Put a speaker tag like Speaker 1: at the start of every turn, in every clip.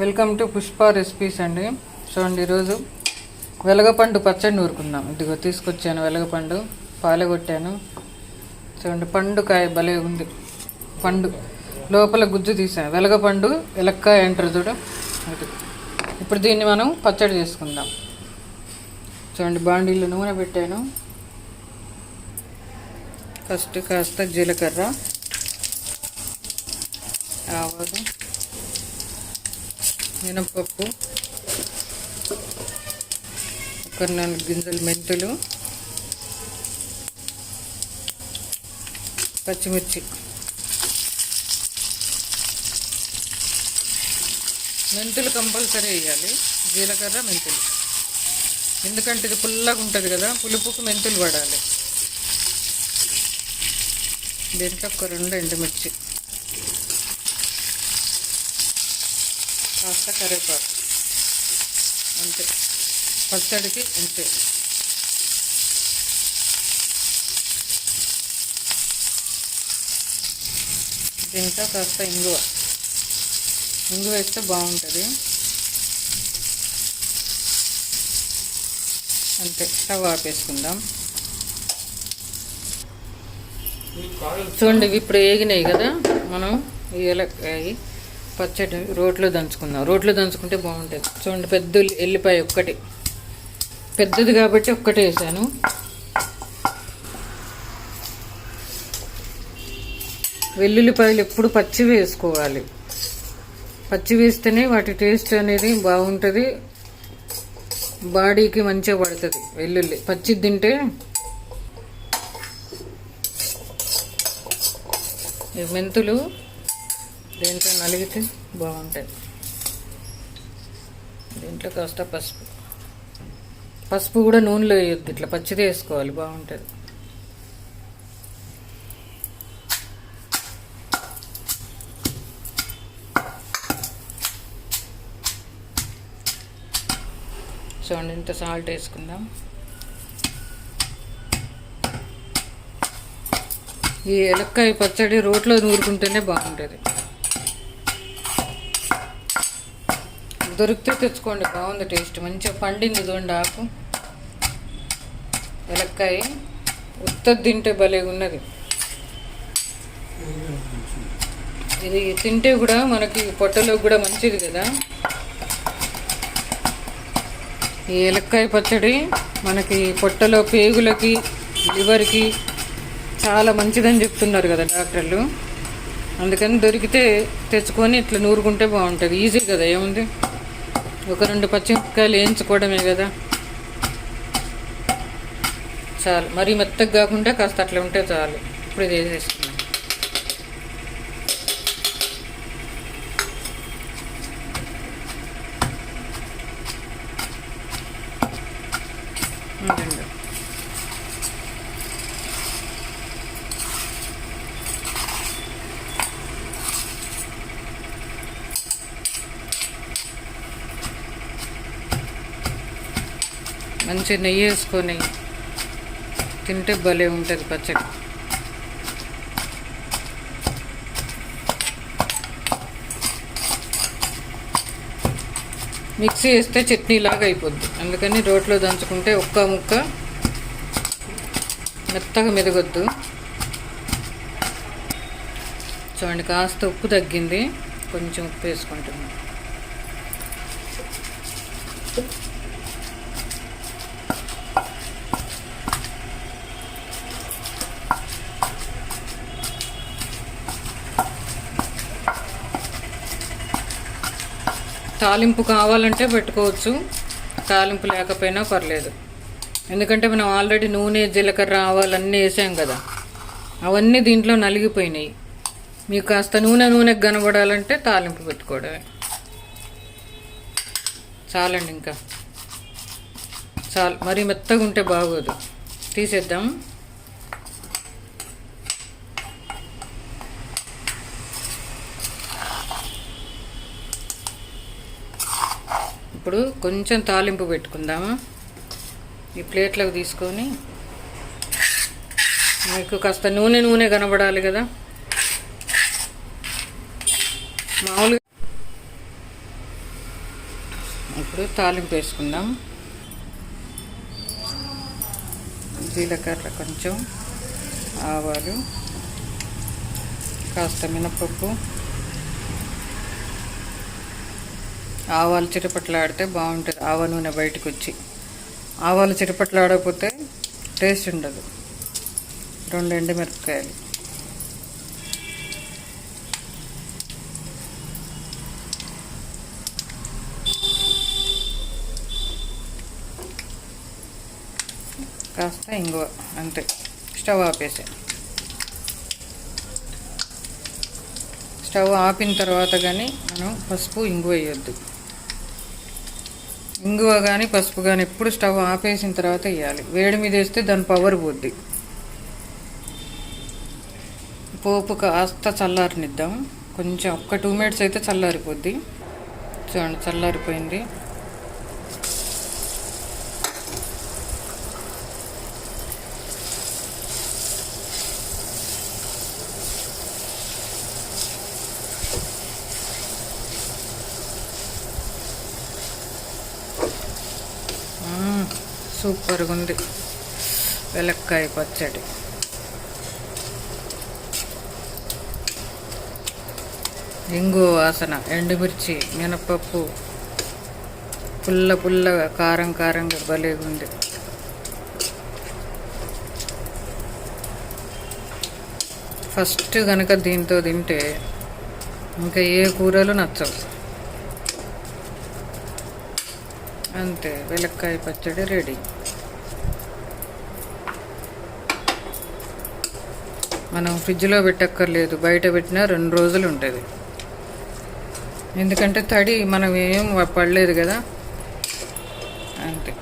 Speaker 1: Welcome to Pushpa recipes అండి. చూడండి ఈరోజు వెలగపండు పచ్చడి నూరుకుందాం ఇదిగో తీసుకొచ్చాను వెలగపండు పాలగొట్టాను చూడండి పండు కాయ భలే ఉంది. పండు లోపల గుజ్జు తీసాను. వెలగపండు ఎలక్కాయ అంటారు చూడ. అది. ఇప్పుడు దీన్ని మనం పచ్చడి చేసుకుందాం. చూడండి బాండీలో నూనె పెట్టాను. ఫస్ట్ కాస్త జీలకర్ర ఆవాలు మినపప్పు ఒక నాలుగు గింజలు మెంతులు పచ్చిమిర్చి. మెంతులు కంపల్సరీ వేయాలి. జీలకర్ర మెంతులు. ఎందుకంటే ఇది పుల్లగా ఉంటుంది కదా పులుపుకు మెంతులు పడాలి. దీంట్లో ఒక రెండు ఎండుమిర్చి. కాస్త కరివేపాకు. అంతే. పచ్చడికి అంతే. దీంట్లో కాస్త ఇంగువ. ఇంగువ వేస్తే బాగుంటుంది. అంతే. స్టవ్ ఆపేసుకుందాం. చూడండి ఇప్పుడు వేగినాయి కదా మనం ఈ ఎలక్కాయ పచ్చడి రోట్లో దంచుకుందాం. రోట్లో దంచుకుంటే బాగుంటుంది. చూడండి పెద్ద ఎల్లిపాయ ఒక్కటి. పెద్దది కాబట్టి ఒక్కటే వేసాను. వెల్లుల్లిపాయలు ఎప్పుడు పచ్చి వేసుకోవాలి. పచ్చి వేస్తేనే వాటి టేస్ట్ అనేది బాగుంటుంది. బాడీకి మంచిగా పడుతుంది వెల్లుల్లి. పచ్చి తింటే ఈ మెంతులు దీంట్లో నలిగితే బాగుంటుంది. దీంట్లో కాస్త పసుపు. పసుపు కూడా నూనెలో వేయొద్దు ఇట్లా పచ్చిది వేసుకోవాలి బాగుంటుంది. చూడండి ఇంత సాల్ట్ వేసుకుందాం. ఈ ఎలక్కాయ పచ్చడి రోట్లో నూరుకుంటేనే బాగుంటుంది. దొరికితే తెచ్చుకోండి. బాగుంది టేస్ట్. మంచిగా పండింది చూడండి ఆకు. ఎలక్కాయ ఉత్తది తింటే భలే ఉన్నది. ఇది తింటే కూడా మనకి పొట్టలో కూడా మంచిది కదా. ఈ ఎలక్కాయ పచ్చడి మనకి పొట్టలో పేగులకి లివర్కి చాలా మంచిదని చెప్తున్నారు కదా డాక్టర్లు. అందుకని దొరికితే తెచ్చుకొని ఇట్లా నూరుకుంటే బాగుంటుంది. ఈజీ కదా ఏముంది? ఒక రెండు పచ్చిమిరపకాయలు వేయించుకోవడమే కదా. చాలు. మరీ మెత్తగా కాకుండా కాస్త అట్లా ఉంటే చాలు. ఇప్పుడు ఇది వేసేసుకున్నాం మంచి నెయ్యి వేసుకొని తింటే భలే ఉంటుంది పచ్చడి. మిక్సీ వేస్తే చట్నీ లాగా అయిపోద్ది. అందుకని రోట్లో దంచుకుంటే ఒక్క ముక్క మెత్తగా మెదగొద్దు. చూడండి కాస్త ఉప్పు తగ్గింది. కొంచెం ఉప్పు వేసుకుంటున్నాను. తాలింపు కావాలంటే పెట్టుకోవచ్చు. తాలింపు లేకపోయినా పర్లేదు. ఎందుకంటే మనం ఆల్రెడీ నూనె జీలకర్ర ఆవాలు అన్నీ వేసాం కదా. అవన్నీ దీంట్లో నలిగిపోయినాయి. మీకు కాస్త నూనె నూనె కనబడాలంటే తాలింపు పెట్టుకోవడమే. చాలండి ఇంకా. చాలు. మరీ మెత్తగా ఉంటే బాగోదు. తీసేద్దాం. ఇప్పుడు కొంచెం తాలింపు పెట్టుకుందామా? ఈ ప్లేట్లోకి తీసుకొని మీకు కాస్త నూనె నూనె కనబడాలి కదా? మామూలుగా ఇప్పుడు తాలింపు వేసుకుందాం. జీలకర్ర కొంచెం ఆవాలు కాస్త మినపప్పు. ఆవాలు చిటపట్లాడితే బాగుంటుంది ఆవ నూనె బయటకు వచ్చి ఆవాలు చిటపట్లాడకపోతే టేస్ట్ ఉండదు. రెండు ఎండుమిరపకాయలు. కాస్త ఇంగువ అంతే. స్టవ్ ఆపేసాను స్టవ్ ఆపిన తర్వాత కానీ మనం పసుపు ఇంగువ వేయొద్దు. ఇంగువ కానీ పసుపు కానీ ఎప్పుడు స్టవ్ ఆపేసిన తర్వాత వేయాలి. వేడి మీద వేస్తే దాని పవర్ పోద్ది. పోపు కాస్త చల్లారనిద్దాం. కొంచెం ఒక్క టూ మినిట్స్ అయితే చల్లారిపోద్ది. చూడండి చల్లారిపోయింది. సూపర్గా ఉంది వెలక్కాయ పచ్చడి. ఇంగు వాసన ఎండుమిర్చి మినపప్పు పుల్ల పుల్లగా కారం కారంగా భలేగా ఉంది. ఫస్ట్ కనుక దీంతో తింటే ఇంకా ఏ కూరలు నచ్చవు. అంతే వెలక్కాయ పచ్చడి రెడీ. మనం ఫ్రిడ్జ్లో పెట్టక్కర్లేదు బయట పెట్టినా రెండు రోజులు ఉంటుంది. ఎందుకంటే తడి మనం ఏం పడలేదు కదా అంతే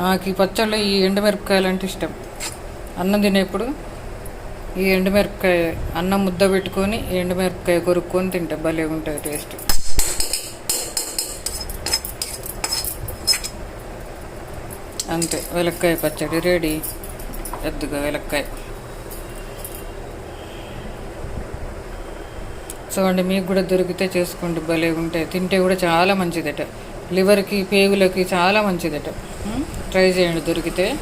Speaker 1: నాకు ఈ పచ్చళ్ళు ఈ ఎండుమిరపకాయలు అంటే ఇష్టం. అన్నం తినేప్పుడు ఈ ఎండుమిరపకాయ అన్నం ముద్ద పెట్టుకొని ఈ ఎండుమిరపకాయ కొరుక్కొని తింటే. భలే ఉంటుంది టేస్ట్. అంతే. వెలక్కాయ పచ్చడి రెడీ. పెద్దగా వెలక్కాయ. చూడండి మీకు కూడా దొరికితే చేసుకోండి. భలే ఉంటాయి తింటే కూడా చాలా మంచిదట. లివర్కి పేగులకి చాలా మంచిదట. ట్రై చేయండి దొరికితే.